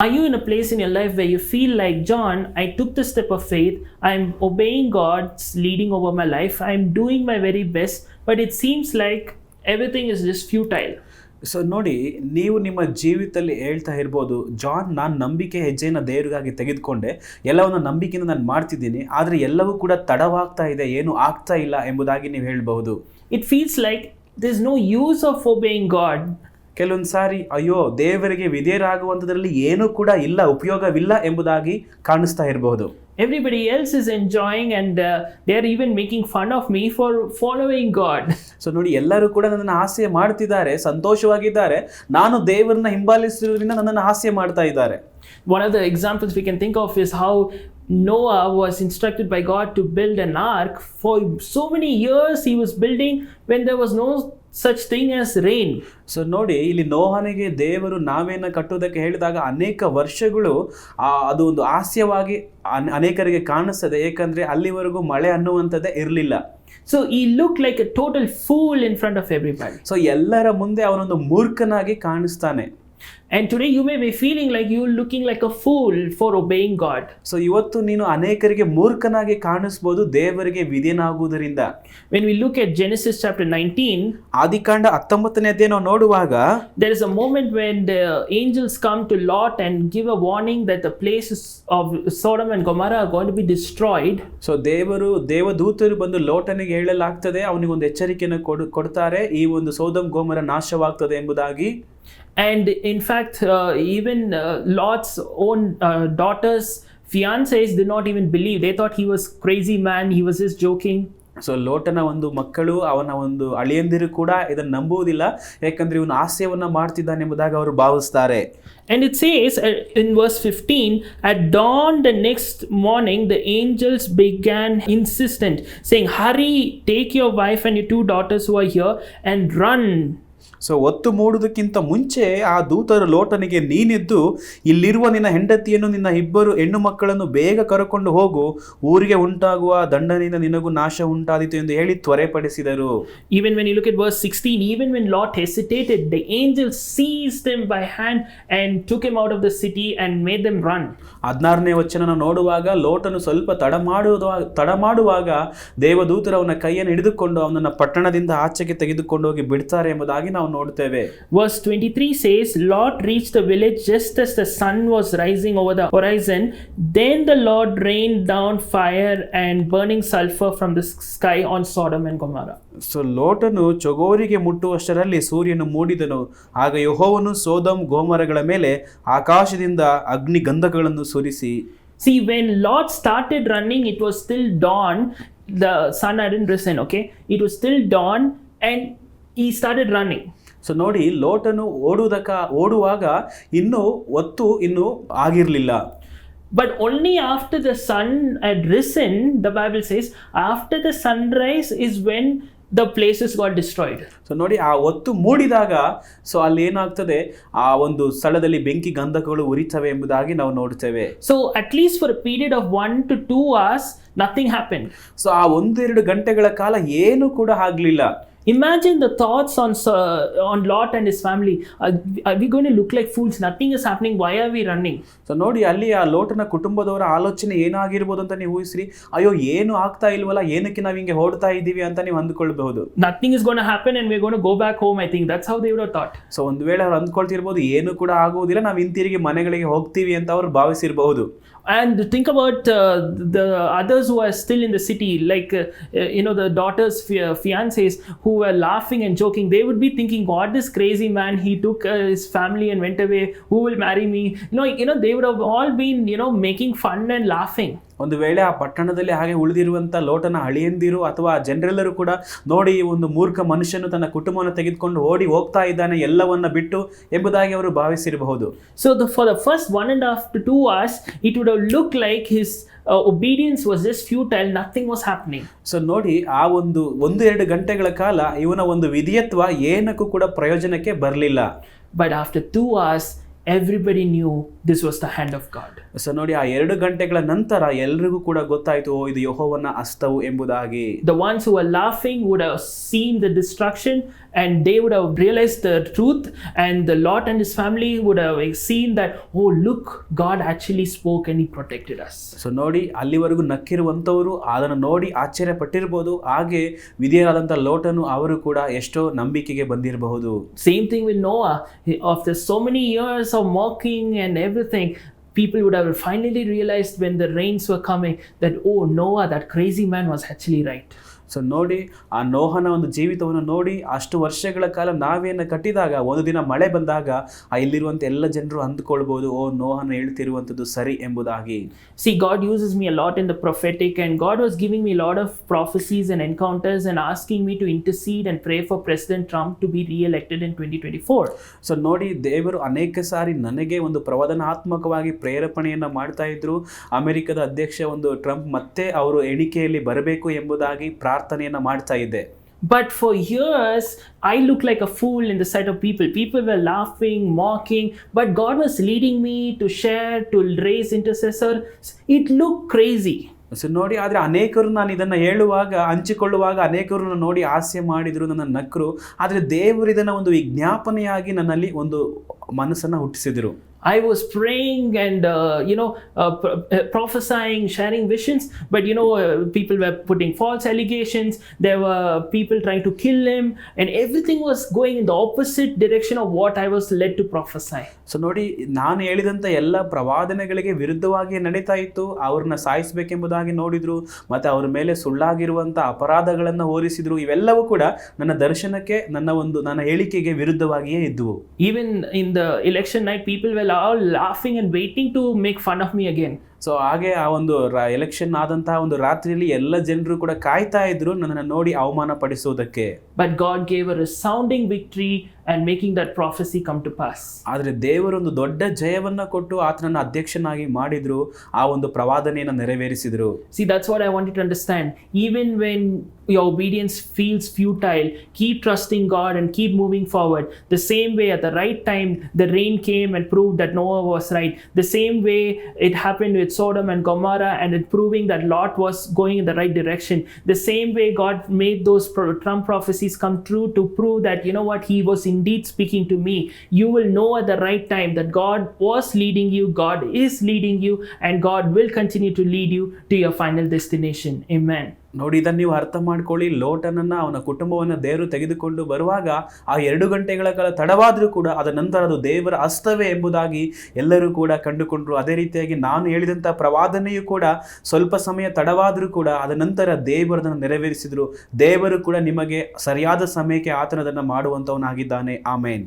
Are you in a place in your life where you feel like, John, I took the step of faith, I'm obeying God's leading over my life, I'm doing my very best, but it seems like everything is just futile? So ನೋಡಿ ನೀವು ನಿಮ್ಮ ಜೀವಿತದಲ್ಲಿ ಹೇಳ್ತಾ ಇರ್ಬೋದು John ನಾನು ನಂಬಿಕೆ ಹೆಜ್ಜೆಯನ್ನು ದೇವರಿಗಾಗಿ ತೆಗೆದುಕೊಂಡೆ ಎಲ್ಲವನ್ನ ನಂಬಿಕೆಯಿಂದ ನಾನು ಮಾಡ್ತಿದ್ದೀನಿ ಆದರೆ ಎಲ್ಲವೂ ಕೂಡ ತಡವಾಗ್ತಾ ಇದೆ ಏನು ಆಗ್ತಾ ಇಲ್ಲ ಎಂಬುದಾಗಿ ನೀವು ಹೇಳಬಹುದು It feels like there's no use of obeying God. ಕೆಲವೊಂದು ಸಾರಿ ಅಯ್ಯೋ ದೇವರಿಗೆ ವಿಧೇಯರಾಗುವಂಥದ್ರಲ್ಲಿ ಏನೂ ಕೂಡ ಇಲ್ಲ ಉಪಯೋಗವಿಲ್ಲ ಎಂಬುದಾಗಿ ಕಾಣಿಸ್ತಾ ಇರಬಹುದು. Everybody else is enjoying and they are even making fun of me for following God so ನೋಡಿ ಎಲ್ಲರೂ ಕೂಡ ನನ್ನನ್ನು ಹಾಸ್ಯ ಮಾಡ್ತಿದ್ದಾರೆ ಸಂತೋಷವಾಗಿದ್ದಾರೆ. ನಾನು ದೇವರನ್ನ ಹಿಂಬಾಲಿಸಿರೋದ್ರಿಂದ ನನ್ನನ್ನು ಹಾಸ್ಯ ಮಾಡ್ತಾ ಇದ್ದಾರೆ. One of the examples we can think of is how Noah was instructed by God to build an ark. For so many years, he was building when there was no such thing as rain. So ನೋಡಿ ಇಲ್ಲಿ ನೋಹನಿಗೆ ದೇವರು ನಾವೇನ ಕಟ್ಟುವುದಕ್ಕೆ ಹೇಳಿದಾಗ ಅನೇಕ ವರ್ಷಗಳು ಅದು ಒಂದು ಹಾಸ್ಯವಾಗಿ ಅನ್- ಅನೇಕರಿಗೆ ಕಾಣಿಸ್ತದೆ ಏಕೆಂದರೆ ಅಲ್ಲಿವರೆಗೂ ಮಳೆ ಅನ್ನುವಂಥದ್ದೇ ಇರಲಿಲ್ಲ So he like like a total fool in front of everybody. So ಎಲ್ಲರ ಮುಂದೆ ಅವನೊಂದು ಮೂರ್ಖನಾಗಿ ಕಾಣಿಸ್ತಾನೆ And today you may be feeling like you're looking like a fool for obeying God. So ಇವತ್ತು ನೀನು ಅನೇಕರಿಗೆ ಮೂರ್ಖನಾಗಿ ಕಾಣಿಸ್ಬೋದು ದೇವರಿಗೆ ವಿಧೇಯನಾಗುವುದರಿಂದ When we look at Genesis chapter 19, ಆದಿಕಾಂಡ ಹತ್ತೊಂಬತ್ತನೇ ನಾವು ನೋಡುವಾಗ there is a moment when the angels come to Lot and give a warning that the places of Sodom and Gomorrah are going to be destroyed. So ದೇವರು ದೇವದೂತರು ಬಂದು ಲೋಟನಿಗೆ ಹೇಳಲಾಗ್ತದೆ ಅವನಿಗೆ ಒಂದು ಎಚ್ಚರಿಕೆಯನ್ನು ಕೊಡು ಕೊಡ್ತಾರೆ ಈ ಒಂದು ಸೋದಮ್ ಗೋಮರ ನಾಶವಾಗ್ತದೆ ಎಂಬುದಾಗಿ And in fact, uh, even uh, Lot's own uh, daughters, fiancés did not even believe. They thought he was crazy man. He was just joking. So ಲೋಟನ ಒಂದು ಮಕ್ಕಳು ಅವನ ಒಂದು ಅಳಿಯಂದಿರು ಕೂಡ ಇದನ್ನು ನಂಬುವುದಿಲ್ಲ ಯಾಕಂದ್ರೆ ಇವನು ಹಾಸ್ಯವನ್ನ ಮಾಡ್ತಿದ್ದಾನೆ ಎಂಬುದಾಗಿ ಅವರು ಭಾವಿಸ್ತಾರೆ And it says uh, in verse 15, at dawn the next morning, the angels began insistent, saying, Hurry, take your wife and your two daughters who are here and run. So ಒತ್ತು ಮೂಡುವುದಕ್ಕಿಂತ ಮುಂಚೆ ಆ ದೂತರ ಲೋಟನಿಗೆ ನೀನಿದ್ದು ಇಲ್ಲಿರುವ ನಿನ್ನ ಹೆಂಡತಿಯನ್ನು ನಿನ್ನ ಇಬ್ಬರು ಹೆಣ್ಣು ಮಕ್ಕಳನ್ನು ಬೇಗ ಕರಕೊಂಡು ಹೋಗು. ಊರಿಗೆ ಉಂಟಾಗುವ ದಂಡನೆಯಿಂದ ನಿನಗೂ ನಾಶ ಉಂಟಾದೀತು ಎಂದು ಹೇಳಿ ತ್ವರೆಪಡಿಸಿದರು. Even when you look at verse 16, even when Lot hesitated the angel seized him by hand and took him out of the city and made them run ಹದಿನಾರನೇ ವಚನ ನೋಡುವಾಗ ಲೋಟನು ಸ್ವಲ್ಪ ತಡ ಮಾಡುವುದು ತಡ ಮಾಡುವಾಗ ದೇವದೂತರು ಅವನ ಕೈಯನ್ನು ಹಿಡಿದುಕೊಂಡು ಅವನನ್ನು ಪಟ್ಟಣದಿಂದ ಆಚೆಗೆ ತೆಗೆದುಕೊಂಡು ಹೋಗಿ ಬಿಡ್ತಾರೆ ಎಂಬುದಾಗಿ ನಾವು ನೋಡ್ತೇವೆ. Verse 23 says, Lot reached the village just as the sun was rising over the horizon Then the Lord rain down fire and burning sulphur from the sky on Sodom and Gomorrah so ಲೋಟನು ಚಗೋರಿಗೆ ಮುಟ್ಟುವಷ್ಟರಲ್ಲಿ ಸೂರ್ಯನು ಮೂಡಿದನು. ಆಗ ಯಹೋವನು ಸೋದಮ್ ಗೋಮರಗಳ ಮೇಲೆ ಆಕಾಶದಿಂದ ಅಗ್ನಿ ಗಂಧಕಗಳನ್ನು ಸುರಿಸಿ. See, when started running it was still dawn the sun sun hadn't risen okay it was still dawn and he started running. So ನೋಡಿ ಲೋಟನು ಓಡುವುದಕ್ಕ ಓಡುವಾಗ ಇನ್ನೂ ಒತ್ತು ಇನ್ನೂ ಆಗಿರಲಿಲ್ಲ But only after the sun had risen, the Bible says, after the sunrise is when the places got destroyed. So ನೋಡಿ ಆ ಒತ್ತು ಮೂಡಿದಾಗ ಸೊ ಅಲ್ಲಿ ಏನಾಗ್ತದೆ ಆ ಒಂದು ಸ್ಥಳದಲ್ಲಿ ಬೆಂಕಿ ಗಂಧಕಗಳು ಉರಿತವೆ ಎಂಬುದಾಗಿ ನಾವು ನೋಡ್ತೇವೆ So, at least for a period of 1 to 2 hours, nothing happened. So ಆ ಒಂದೆರಡು ಗಂಟೆಗಳ ಕಾಲ ಏನು ಕೂಡ ಆಗ್ಲಿಲ್ಲ Imagine the thoughts on uh, on Lot and his family. Are, are we going to look like fools? Nothing is happening. Why are we running? So ನೋಡಿ ಅಲ್ಲಿ ಆ ಲೋಟನ ಕುಟುಂಬದವರ ಆಲೋಚನೆ ಏನಾಗಿರ್ಬೋದು ಅಂತ ನೀವು ಊಹಿಸ್ರಿ ಅಯ್ಯೋ ಏನು ಆಗ್ತಾ ಇಲ್ವಲ್ಲ ಏನಕ್ಕೆ ನಾವು ಹಿಂಗೆ ಓಡ್ತಾ ಇದ್ದೀವಿ ಅಂತ ನೀವು ಅಂದ್ಕೊಳ್ಬಹುದು Nothing is going to happen, and we're going to go back home. I think that's how they would have thought. So ಒಂದು ವೇಳೆ ಅವ್ರು ಅಂದ್ಕೊಳ್ತಿರ್ಬೋದು ಏನು ಕೂಡ ಆಗುವುದಿಲ್ಲ ನಾವು ಹಿಂತಿರುಗಿ ಮನೆಗಳಿಗೆ ಹೋಗ್ತೀವಿ ಅಂತ ಅವ್ರು ಭಾವಿಸಿರಬಹುದು And think about uh, the others who are still in the city, like uh, uh, you know the daughters' fi- fiancés who were laughing and joking. They would be thinking, "God, this crazy man, he took uh, his family and went away. Who will marry me?" You know, you know, they would have all been you know making fun and laughing. ಒಂದು ವೇಳೆ ಆ ಪಟ್ಟಣದಲ್ಲಿ ಹಾಗೆ ಉಳಿದಿರುವಂಥ ಲೋಟನ ಹಳಿಯಂದಿರು ಅಥವಾ ಜನರೆಲ್ಲರೂ ಕೂಡ ನೋಡಿ ಈ ಒಂದು ಮೂರ್ಖ ಮನುಷ್ಯನು ತನ್ನ ಕುಟುಂಬವನ್ನು ತೆಗೆದುಕೊಂಡು ಓಡಿ ಹೋಗ್ತಾ ಇದ್ದಾನೆ ಎಲ್ಲವನ್ನ ಬಿಟ್ಟು ಎಂಬುದಾಗಿ ಅವರು ಭಾವಿಸಿರಬಹುದು so the for the first one and half to two hours it would look like his obedience was uh, obedience nothing was futile. Nothing was happening. So ನೋಡಿ ಆ ಒಂದು ಒಂದು ಎರಡು ಗಂಟೆಗಳ ಕಾಲ ಇವನ ಒಂದು ವಿಧಿಯತ್ವ ಏನಕ್ಕೂ ಕೂಡ ಪ್ರಯೋಜನಕ್ಕೆ ಬರಲಿಲ್ಲ but after two hours everybody knew this was the hand of God. So ನೋಡಿ ಆ ಎರಡು ಗಂಟೆಗಳ ನಂತರ ಎಲ್ರಿಗೂ ಕೂಡ ಗೊತ್ತಾಯ್ತು ಓ ಇದು ಯಹೋವನ ಅಸ್ತವು ಎಂಬುದಾಗಿ. The ones who are laughing would have seen the destruction and they would have realise the truth and the Lot and his family would have seen that oh look God actually spoke and he protected us so ನೋಡಿ ಅಲ್ಲಿವರೆಗೂ ನಕ್ಕಿರುವಂಥವರು ಅದನ್ನು ನೋಡಿ ಆಶ್ಚರ್ಯ ಪಟ್ಟಿರಬಹುದು ಹಾಗೆ ವಿಧೇಯರಾದಂಥ ಲೋಟನು ಅವರು ಕೂಡ ಎಷ್ಟೋ ನಂಬಿಕೆಗೆ ಬಂದಿರಬಹುದು. Same thing with Noah of the so many years of walking and everything people would have finally realized when the rains were coming that, oh, Noah, that crazy man was actually right. So ನೋಡಿ ಆ ನೋಹನ ಒಂದು ಜೀವಿತವನ್ನು ನೋಡಿ ಅಷ್ಟು ವರ್ಷಗಳ ಕಾಲ ನಾವೇನು ಕಟ್ಟಿದಾಗ ಒಂದು ದಿನ ಮಳೆ ಬಂದಾಗ ಆ ಇಲ್ಲಿರುವಂಥ ಎಲ್ಲ ಜನರು ಅಂದ್ಕೊಳ್ಬೋದು ಓ ನೋಹನ ಹೇಳ್ತಿರುವಂಥದ್ದು ಸರಿ ಎಂಬುದಾಗಿ see God uses me lot in the prophetic prophetic, God was giving giving lot of lot of prophecies and encounters and asking me to intercede and pray for President Trump to be twenty twenty 2024. So ನೋಡಿ ದೇವರು ಅನೇಕ ಸಾರಿ ನನಗೆ ಒಂದು ಪ್ರವಚನಾತ್ಮಕವಾಗಿ ಪ್ರೇರೇಪಣೆಯನ್ನು ಮಾಡ್ತಾ ಇದ್ರು ಅಮೆರಿಕದ ಅಧ್ಯಕ್ಷ ಒಂದು ಟ್ರಂಪ್ ಮತ್ತೆ ಅವರು ಎಣಿಕೆಯಲ್ಲಿ ಬರಬೇಕು ಎಂಬುದಾಗಿ ಪ್ರಾರ್ಥನೆಯನ್ನು ಮಾಡ್ತಾ ಇದ್ದೆ But for years, I looked like a fool in the sight of people. People were laughing, mocking, but God was leading me to share, to raise intercessors. It looked crazy. So ನೋಡಿ ಆದರೆ ಅನೇಕರು ನಾನು ಇದನ್ನು ಹೇಳುವಾಗ ಹಂಚಿಕೊಳ್ಳುವಾಗ ಅನೇಕರು ನೋಡಿ ಹಾಸ್ಯ ಮಾಡಿದರು ನನ್ನ ನಕ್ರು ಆದರೆ ದೇವರು ಇದನ್ನು ಒಂದು ವಿಜ್ಞಾಪನೆಯಾಗಿ ನನ್ನಲ್ಲಿ ಒಂದು ಮನಸ್ಸನ್ನು ಹುಟ್ಟಿಸಿದರು I was praying and uh, you know uh, pro- uh, prophesying, sharing visions, but you know uh, people were putting false allegations. There were people trying to kill him, and everything was going in the opposite direction of what I was led to prophesy. So ನೋಡಿ ನಾನು ಹೇಳಿದಂಥ ಎಲ್ಲ ಪ್ರವಾದನೆಗಳಿಗೆ ವಿರುದ್ಧವಾಗಿ ನಡೀತಾ ಇತ್ತು ಅವ್ರನ್ನ ಸಾಯಿಸಬೇಕೆಂಬುದಾಗಿ ನೋಡಿದ್ರು ಮತ್ತು ಅವ್ರ ಮೇಲೆ ಸುಳ್ಳಾಗಿರುವಂಥ ಅಪರಾಧಗಳನ್ನು ಹೋಲಿಸಿದ್ರು ಇವೆಲ್ಲವೂ ಕೂಡ ನನ್ನ ದರ್ಶನಕ್ಕೆ ನನ್ನ ಒಂದು ನನ್ನ ಹೇಳಿಕೆಗೆ ವಿರುದ್ಧವಾಗಿಯೇ ಇದ್ದುವು Even in the election night, people were laughing and waiting to make fun of me again. So ಹಾಗೆ ಆ ಒಂದು ಎಲೆಕ್ಷನ್ ಆದಂತಹ ಒಂದು ರಾತ್ರಿಯಲ್ಲಿ ಎಲ್ಲ ಜನರು ಕೂಡ ಕಾಯ್ತಾ ಇದ್ರು ನನ್ನನ್ನು ನೋಡಿ ಅವಮಾನ ಪಡಿಸೋದಕ್ಕೆ but God gave a resounding victory and making that prophecy come to pass ಆದ್ರೆ ದೇವರೊಂದು ದೊಡ್ಡ ಜಯವನ್ನು ಕೊಟ್ಟು ಆತನನ್ನು ಅಧ್ಯಕ್ಷನಾಗಿ ಮಾಡಿದ್ರು ಆ ಒಂದು ಪ್ರವಾದನೆಯನ್ನು ನೆರವೇರಿಸಿದ್ರು. See that's what I want to understand even when your obedience feels futile keep trusting God and keep moving forward the same way at the right time the rain came and prove that Noah was right the same way it happen with Sodom and Gomorrah and it proving that Lot was going in the right direction. The same way God made those Trump prophecies come true to prove that, you know what, He was indeed speaking to me. You will know at the right time that God was leading you, God is leading you, and God will continue to lead you to your final destination. Amen. ನೋಡಿ, ಇದನ್ನು ನೀವು ಅರ್ಥ ಮಾಡ್ಕೊಳ್ಳಿ. ಲೋಟನನ್ನು ಅವನ ಕುಟುಂಬವನ್ನು ದೇವರು ತೆಗೆದುಕೊಂಡು ಬರುವಾಗ ಆ ಎರಡು ಗಂಟೆಗಳ ಕಾಲ ತಡವಾದರೂ ಕೂಡ ಅದರ ನಂತರ ಅದು ದೇವರ ಅಸ್ತವೇ ಎಂಬುದಾಗಿ ಎಲ್ಲರೂ ಕೂಡ ಕಂಡುಕೊಂಡರು. ಅದೇ ರೀತಿಯಾಗಿ ನಾನು ಹೇಳಿದಂಥ ಪ್ರವಾದನೆಯು ಕೂಡ ಸ್ವಲ್ಪ ಸಮಯ ತಡವಾದರೂ ಕೂಡ ಅದರ ನಂತರ ದೇವರದನ್ನು ನೆರವೇರಿಸಿದರು. ದೇವರು ಕೂಡ ನಿಮಗೆ ಸರಿಯಾದ ಸಮಯಕ್ಕೆ ಆತನದನ್ನು ಮಾಡುವಂಥವನಾಗಿದ್ದಾನೆ. ಆಮೇನ್.